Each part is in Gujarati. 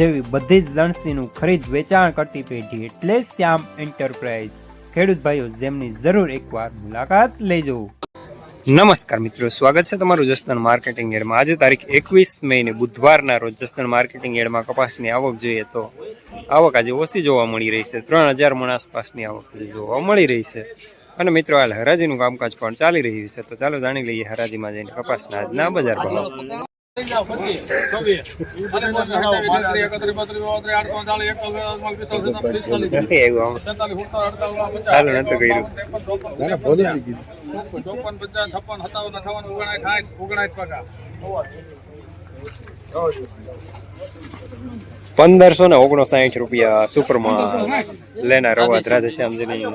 જેવી બધી જ લણસીનું ખરીદ વેચાણ કરતી પેઢી એટલે શ્યામ એન્ટરપ્રાઇઝ. ખેડૂત ભાઈઓ, જેમની જરૂર એકવાર મુલાકાત લેજો. નમસ્કાર મિત્રો, સ્વાગત છે તમારું જસદણ માર્કેટિંગ એડમાં. આજે તારીખ એકવીસ મે ને બુધવારના રોજ જસદણ માર્કેટિંગ એડમાં કપાસની આવક જોઈએ તો આવક આજે ઓછી જોવા મળી રહી છે. ત્રણ હજાર મણ આસપાસની આવક જોવા મળી રહી છે. અને મિત્રો, હાલ હરાજીનું કામકાજ પણ ચાલી રહ્યું છે. તો ચાલો જાણી લઈએ હરાજીમાં જઈને કપાસના આજના બજાર ભાવ. નથી આવ્યું આમ. ચાલો નતું કર્યું. પંદરસો ને ઓગણસાઠ રૂપિયા સુપરમાં લેનાર અવાજ રાધેશ્યામજીની. નિયમ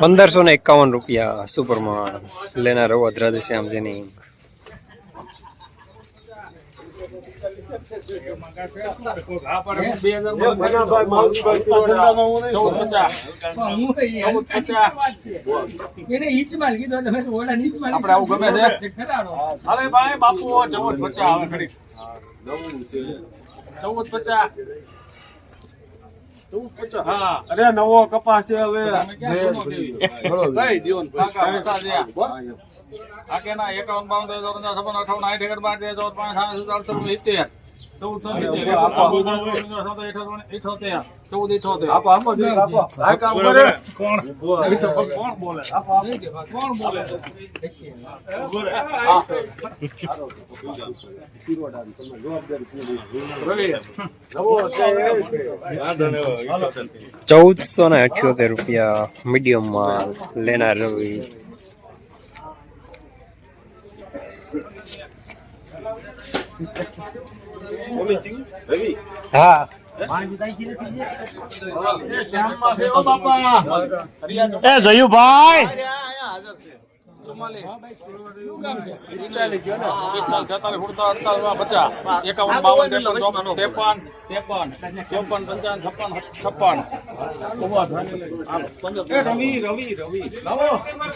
પંદરસો ને એકાવન રૂપિયા સુપરમાં લેનાર અવાજ રાધેશ્યામજીની આપડે આવું ગમે છે. બાપુ ચૌદ પચાસ આવે ખરી. ચૌદ પચાસ ચૌદ પચાસ હા અરે નવો કપાસ છે હવે? કઈ દ્યોન. આ કે ના, એકાવન, બાવન, સાસઠ, સત્તર, અઢાર, સિત્તેર. ચૌદ, ચૌદ, સિત્તેર, આપો, આપો. ચૌદસો ને અઠ્યોતેર રૂપિયા મીડિયમમાં લેનાર રવિ. રવિ હા. એ છે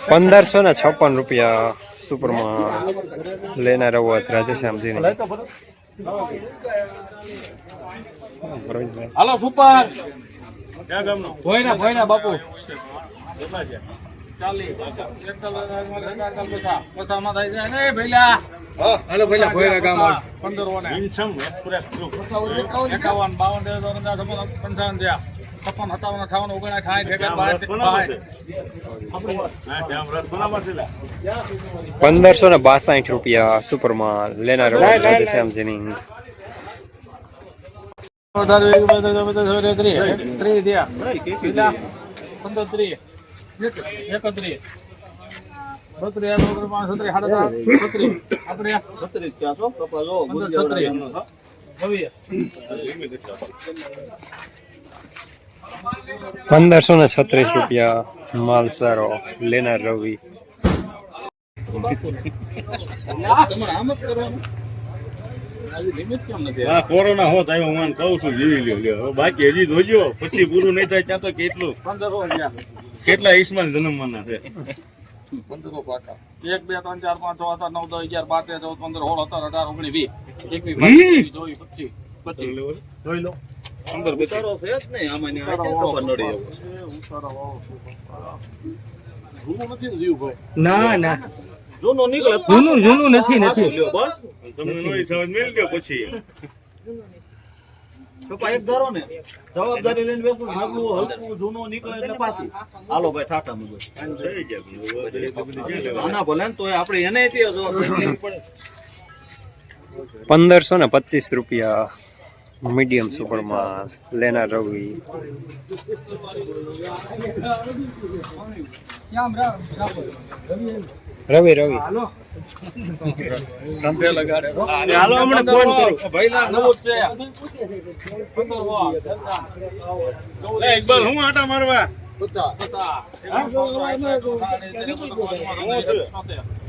પંદરસો ને છપ્પન રૂપિયા સુપરમાં લેનાર અવાજ રાધેશ્યામજીની. હાલો સુપર. ભોયના ભોયના બાપુ. એકાવન બાવન પંચાવન થયા. છપ્પન સત્તાવન અઠાવન ઓગણ સાઠ. પંદરસો ને બાસઠ રૂપિયા સુપરમાં લેનાર ત્રીસ. ત્રીસ થયા. પંદર ત્રીસ. એકત્રીસ. બત્રીસ, છત્રીસ, છત્રીસ. પંદરસો ને છત્રીસ રૂપિયા માલ સારો લેનાર રવિ. હા કોરોના હોત આવ્યો હું કહું છું જીવી લ્યો બાકી હજી જોજો પછી પૂરું નહીં થાય ત્યાં તો કેટલું? પંદરસો. કેટલા ઈસમાન જન્મવાના છે? એક બે ત્રણ ચાર પાંચ છ સાત નવ દસ અગિયાર બાર તેર ચૌદ પંદર સોળ સત્તર અઢાર ઓગણીસ વીસ. એકવીસ હમ. બાવીસ ચોવીસ પચીસ પચીસ. જોઈ લો. પંદર પચીસ. ઉતારો વાળો છે. જૂનું નથી ને ના ના. જૂનું નીકળે. જૂનું જૂનું નથી નથી. લ્યો બસ. તમને સમજ મેળ ગયો પછી. એક ધારો ને. જવાબદારી લઈને બેસું નવું હલકું જૂનું નીકળે એટલે પાછી. હાલો ભાઈ મુજબ ભલે ને તોય આપણે એને તે પંદરસો ને પચીસ રૂપિયા મીડિયમ સુપરમાં લેનાર રવિ. રવિ રવિ. ઇકબાલ હું આટા મારવા?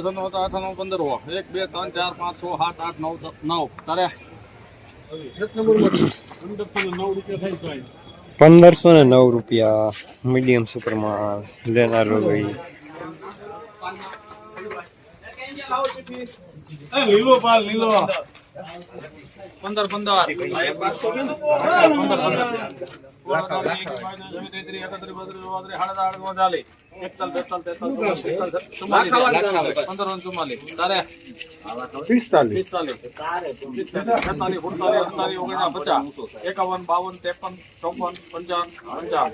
સત્તર અઠાણું પંદર હો એક બે ત્રણ ચાર પાંચ છ સાત આઠ નવ નવ દસ, નવ તારે પંદરસો ને નવ રૂપિયા મીડિયમ સુપરમાં લેનારો ભાઈ લીલો પાલ લીલો. પંદર પંદર. પંદર ચુમ્માલીસ એકાવન બાવન ત્રેપન ચોપન પંચાવન પંચાવન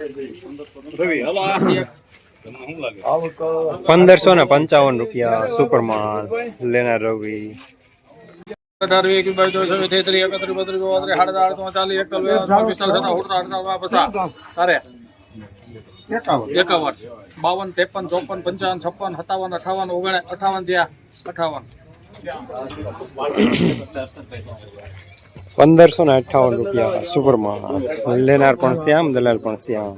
પંદરસો ને પંચાવન રૂપિયા સુપરમાન લેનાર રવિ. અઢાર એક બાવીસ ચોવીસ તેત્રીસ એકત્રીસ બત્રીસ ચોત્રીસ ચાલીસ એકતાલીસ પિસ્તાલીસ પચાસ. તારે? એકાવન. બાવન ત્રેપન ચોપન પંચાવન છપ્પન સત્તાવન અઠાવન ઓગણ અઠાવન થયા અઠાવન. પંદરસો ને અઠાવન રૂપિયા. સુપરમાં. લેનાર પણ શ્યામ દલાલ પણ શ્યામ.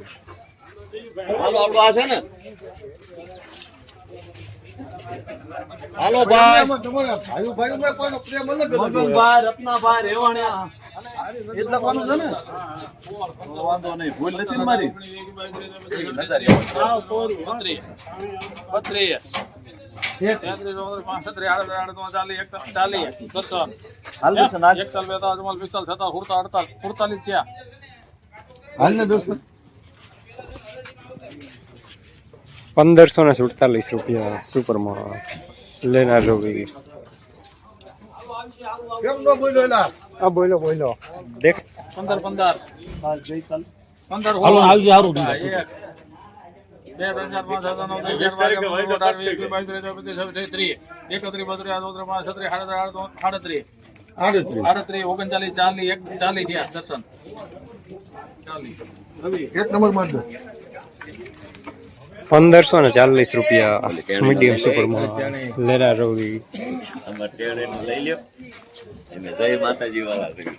હાલો આપણું આ છે ને. હાલો ભાઈ. રત્નાભાઈ રેવાણિયા. એ જ લખવાનું છે ને? વાંધો નહીં. ભૂલ નથી મારી? બત્રીસ. પંદરસો ને સુડતાલીસ રૂપિયા સુપરમાં લેનાર રવિ કેમ નો બોલ્યો આ બોલો બોલો. દેખ. પંદર પંદર. પંદર હાલો, આવજે, હારું. હા, એક. બે ત્રણ ચાર પાંચ હજાર નવ દસ અગિયાર બાર તેર ચૌદ પંદર સોળ અઢાર વીસ એકવીસ બાવીસ ત્રેવીસ ચોવીસ છવ્વીસ ત્રીસ એકત્રીસ બત્રીસ આડત્રીસ પાંચ છત્રીસ આડત્રીસ આડત્રીસ ઓગણચાલીસ ચાલીસ એક ચાલીસ થયા દર્શન. ચાલીસ. એક નંબરમાં પંદરસો ને ચાલીસ રૂપિયા મીડિયમ સુપર લેરા રવિ. અમારે લઈ લ્યો. એને જય માતાજી વાળા કર્યું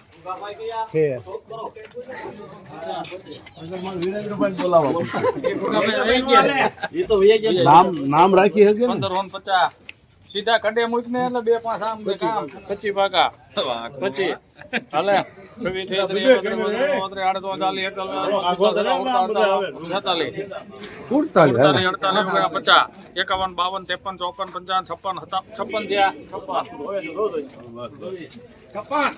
નામ રાખી હશે પંદર ઓન પચાસ. સીધા કડે મૂકને એટલે બે પાંચ આમ બે આમ પચી ભાગા. પચી હાલે. છવ્વીસ ત્રીસ એકત્રીસ બત્રીસ ચોત્રીસ આડત્રીસ ચાલીસ એકતાલીસ છતાલીસ. અડતાલીસ પચાસ. એકાવન બાવન ત્રેપન ચોપન પંચાવન છપ્પન છપ્પન થયા. છપ્પન.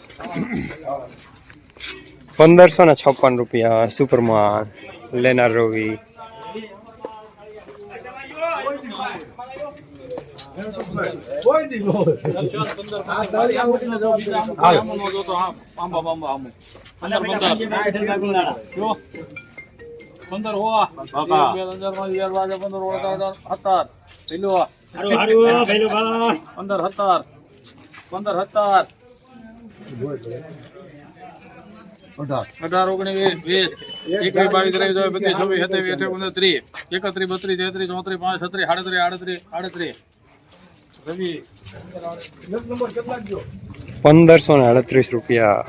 પંદરસો ને છપ્પન રૂપિયા સુપરમાં લેનાર રવિ. પંદર હતાર પંદર સત્તર અઢાર ઓગણીસ, વીસ, એકવીસ, બાવીસ, ત્રેવીસ, ચોવીસ પચીસ છવ્વીસ સત્યાવીસ અઠાવીસ ઉનત્રીસ એકત્રીસ, બત્રીસ, તેત્રીસ, ચોત્રીસ પાંચ છત્રીસ, સાડત્રીસ, આડત્રીસ આડત્રીસ પંદરસો ને અડત્રીસ રૂપિયા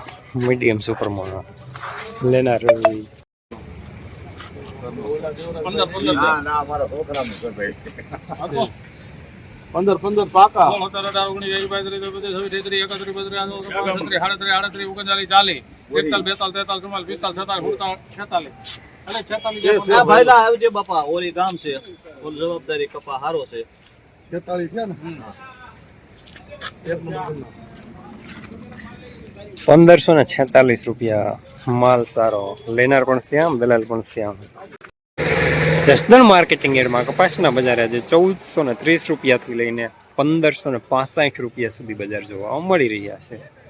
મીડિયમ સુપરમાં લેનાર રવિ. પંદર પંદર. પાકા. આડત્રીસ આડત્રીસ ઓગણચાલીસ ચાલીસ. એકતાલીસ બેતાલીસ તેતાલીસ ચુમ્માલીસ છેતાલીસ અને છેતાલીસ આ ભાઈલા આવજે બાપા ઓલી ગામ છે. જવાબદારી કપા હારો છે. પંદરસો ને છેતાલીસ રૂપિયા. માલ સારો. લેનાર પણ શ્યામ, દલાલ પણ શ્યામ. જસદણ માર્કેટિંગ એડમાં કપાસના બજાર આજે ચૌદસો ને ત્રીસ રૂપિયાથી લઈને પંદરસો ને રૂપિયા સુધી બજાર જોવા મળી રહ્યા છે.